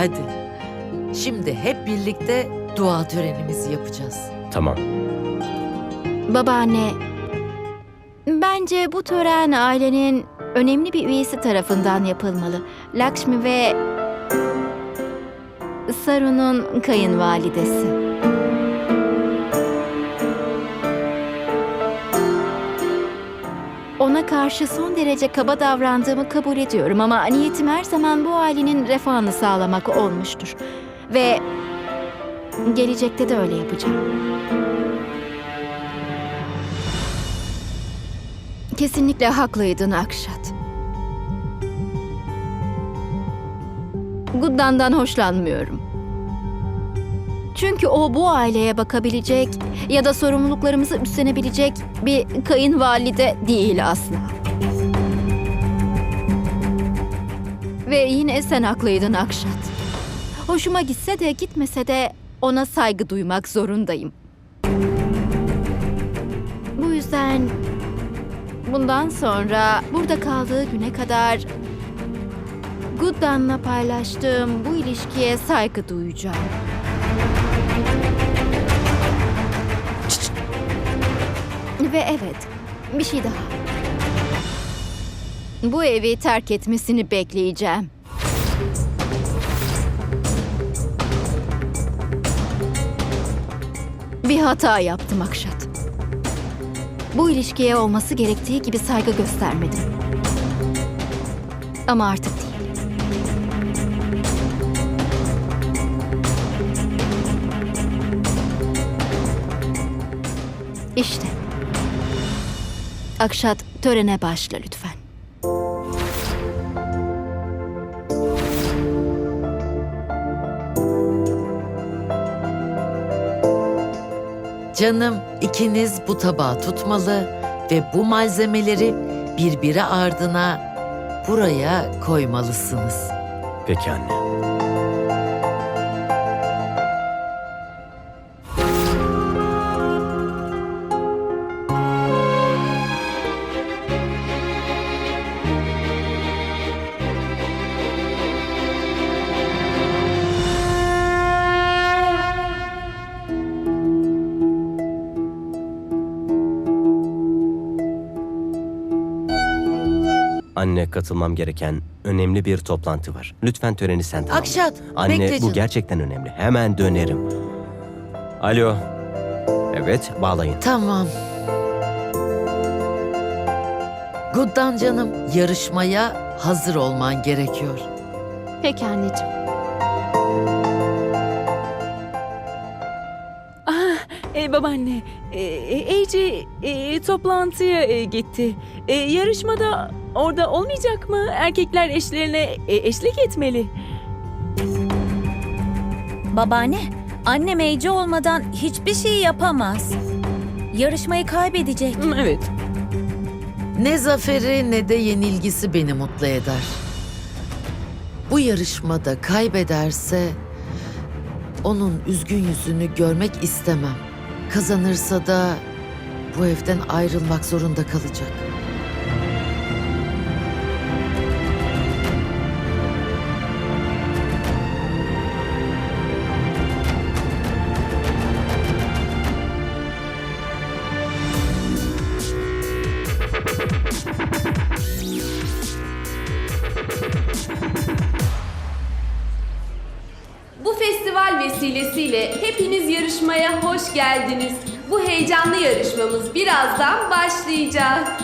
Hadi. Şimdi hep birlikte dua törenimizi yapacağız. Tamam. Babaanne, bence bu tören ailenin önemli bir üyesi tarafından yapılmalı. Lakshmi ve Saru'nun kayınvalidesi. Ona karşı son derece kaba davrandığımı kabul ediyorum ama niyetim her zaman bu ailenin refahını sağlamak olmuştur. Ve gelecekte de öyle yapacağım. Kesinlikle haklıydın Akşat. Guddan'dan hoşlanmıyorum. Çünkü o bu aileye bakabilecek ya da sorumluluklarımızı üstlenebilecek bir kayınvalide değil asla. Ve yine sen haklıydın Akşat. Hoşuma gitse de gitmese de ona saygı duymak zorundayım. Bu yüzden Bundan sonra burada kaldığı güne kadar Guddan'la paylaştığım bu ilişkiye saygı duyacağım. Ve evet, bir şey daha. Bu evi terk etmesini bekleyeceğim. Bir hata yaptım Akşat. Bu ilişkiye olması gerektiği gibi saygı göstermedim. Ama artık değil. İşte. Akşat törene başla lütfen. Canım ikiniz bu tabağı tutmalı ve bu malzemeleri birbiri ardına buraya koymalısınız. Peki anne. Anne katılmam gereken önemli bir toplantı var. Lütfen töreni sen tamamla. Akşat, Anne bekle bu canım. gerçekten önemli. Hemen dönerim. Alo. Evet bağlayın. Tamam. Guddan canım, yarışmaya hazır olman gerekiyor. Peki anneciğim. E, babaanne, e, Ece e, toplantıya e, gitti. E, yarışmada orada olmayacak mı? Erkekler eşlerine e, eşlik etmeli. Babaanne, annem Ece olmadan hiçbir şey yapamaz. Yarışmayı kaybedecek. Evet. Ne zaferi ne de yenilgisi beni mutlu eder. Bu yarışmada kaybederse onun üzgün yüzünü görmek istemem. Kazanırsa da bu evden ayrılmak zorunda kalacak. Vesilesiyle hepiniz yarışmaya hoş geldiniz. Bu heyecanlı yarışmamız birazdan başlayacak.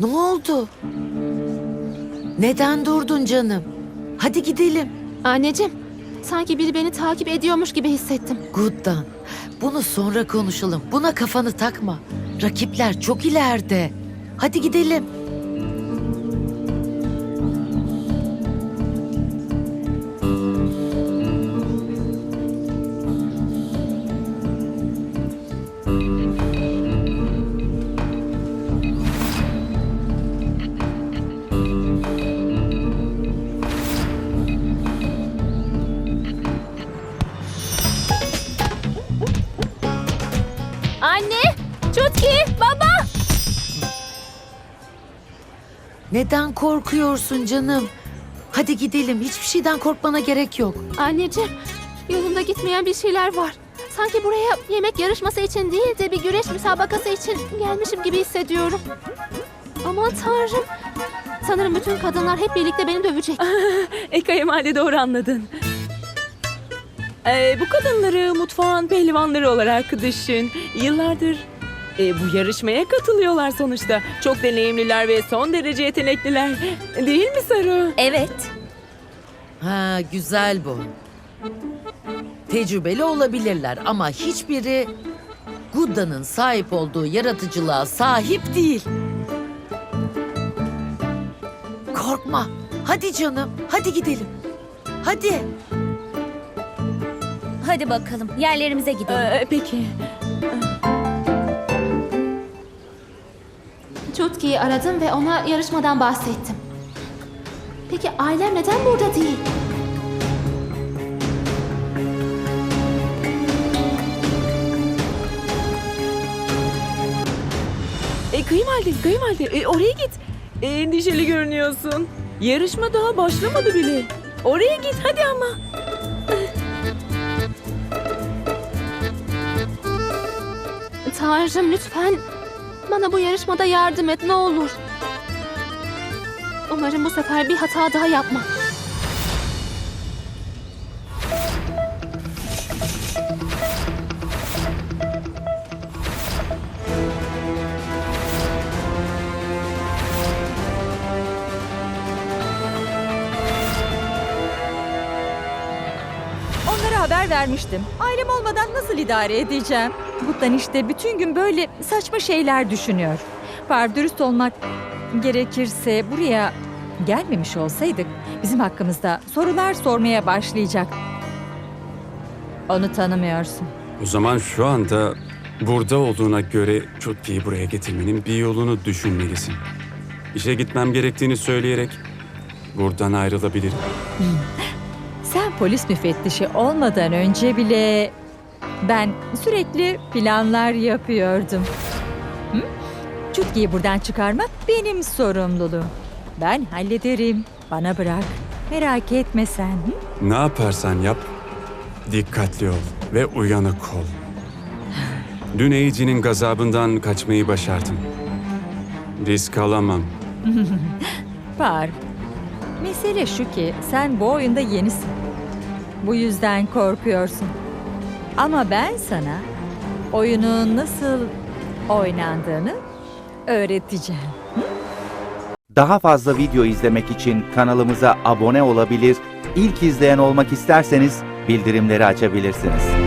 Ne oldu? Neden durdun canım? Hadi gidelim. Anneciğim, sanki biri beni takip ediyormuş gibi hissettim. Guddan, bunu sonra konuşalım. Buna kafanı takma. Rakipler çok ileride. Hadi gidelim. Neden korkuyorsun canım? Hadi gidelim. Hiçbir şeyden korkmana gerek yok. Anneciğim, yolunda gitmeyen bir şeyler var. Sanki buraya yemek yarışması için değil de bir güreş müsabakası için gelmişim gibi hissediyorum. Aman tanrım. Sanırım bütün kadınlar hep birlikte beni dövecek. E kayınvalide doğru anladın. E, bu kadınları mutfağın pehlivanları olarak düşün. Yıllardır e, bu yarışmaya katılıyorlar sonuçta. Çok deneyimliler ve son derece yetenekliler. Değil mi Saru? Evet. Ha güzel bu. Tecrübeli olabilirler ama hiçbiri Gudda'nın sahip olduğu yaratıcılığa sahip değil. Korkma. Hadi canım. Hadi gidelim. Hadi. Hadi bakalım yerlerimize gidelim. E, peki. Çutki'yi aradım ve ona yarışmadan bahsettim. Peki ailem neden burada değil? E, kayınvalide, kayınvalide e, oraya git. E, endişeli görünüyorsun. Yarışma daha başlamadı bile. Oraya git hadi ama. Tanrım lütfen bana bu yarışmada yardım et ne olur. Umarım bu sefer bir hata daha yapmam. Onlara haber vermiştim. Ailem olmadan nasıl idare edeceğim? Guttan işte bütün gün böyle saçma şeyler düşünüyor. Par dürüst olmak gerekirse buraya gelmemiş olsaydık bizim hakkımızda sorular sormaya başlayacak. Onu tanımıyorsun. O zaman şu anda burada olduğuna göre Chutki'yi buraya getirmenin bir yolunu düşünmelisin. İşe gitmem gerektiğini söyleyerek buradan ayrılabilirim. Polis müfettişi olmadan önce bile ben sürekli planlar yapıyordum. Hı? Çutki'yi buradan çıkarmak benim sorumluluğum. Ben hallederim. Bana bırak. Merak etme sen. hı? Ne yaparsan yap, dikkatli ol ve uyanık ol. Dün Eici'nin gazabından kaçmayı başardım. Risk alamam. Par. Mesele şu ki sen bu oyunda yenisin. Bu yüzden korkuyorsun. Ama ben sana oyunun nasıl oynandığını öğreteceğim. Daha fazla video izlemek için kanalımıza abone olabilir, ilk izleyen olmak isterseniz bildirimleri açabilirsiniz.